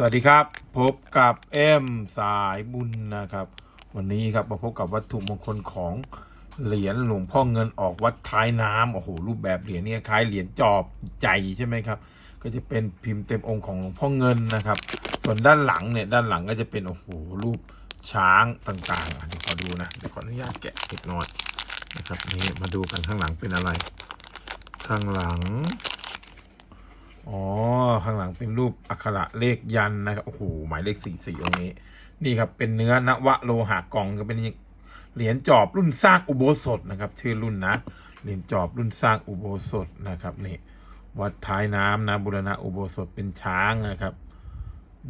สวัสดีครับ พบกับเอ็มสายบุญนะครับ วันนี้ครับมาพบกับวัตถุมงคลของเหรียญหลวงพ่อเงินออกวัดท้ายน้ำโอ้โหรูปแบบเหรียญเนี่ยคล้ายเหรียญจอบใจใช่ไหมครับ ก็จะเป็นพิมพ์เต็มองค์ของหลวงพ่อเงินนะครับ ส่วนด้านหลังเนี่ยด้านหลังก็จะเป็นโอ้โหรูปช้างต่างๆเดี๋ยวขอดูนะเดี๋ยวขออนุญาตแกะเล็กน้อยนะครับนี่มาดูกันข้างหลังเป็นอะไร ข้างหลัง ข้างหลังเป็นรูปอักขระเลขยันนะครับโอ้โหหมายเลขสี่สี่องนี้ นี่ครับเป็นเนื้อนวะโลหะกล่องก็เป็นเหรียญจอบรุ่นสร้างอุโบสถนะครับ ชื่อรุ่นนะเหรียญจอบรุ่นสร้างอุโบสถนะครับนี่วัดท้ายน้ำนะบุรณะอุโบสถเป็นช้างนะครับ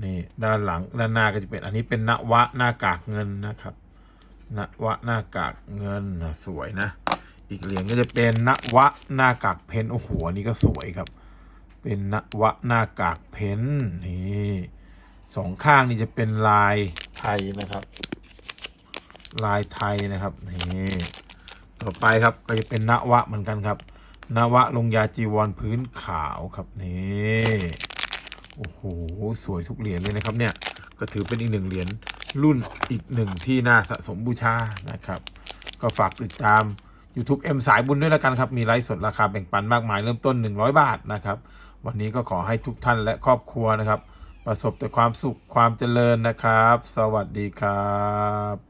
นี่ด้านหลังด้านหน้าก็จะเป็นอันนี้เป็นนวะหน้ากากเงินนะครับนวะหน้ากากเงินนะสวยนะ อีกเหรียญก็จะเป็นนวะหน้ากากเพนโอ้โหนนี้ก็สวยครับ เป็นนวะหน้ากากเพ้นท์นี่สองข้างนี่จะเป็นลายไทยนะครับ ลายไทยนะครับนี่ต่อไปครับก็จะเป็นนวะเหมือนกันครับนวะลงยาจีวรพื้นขาวครับนี่โอ้โหสวยทุกเหรียญเลยนะครับเนี่ยก็ถือเป็นอีกหนึ่งเหรียญรุ่นอีกหนึ่งที่น่าสะสมบูชานะครับ ก็ฝากติดตาม YouTube M สายบุญด้วยแล้วกันครับ มีไลฟ์สดราคาแบ่งปันมากมายเริ่มต้น 100 บาทนะครับ วันนี้ก็ขอให้ทุกท่านและครอบครัวนะครับ ประสบแต่ความสุขความเจริญนะครับ สวัสดีครับ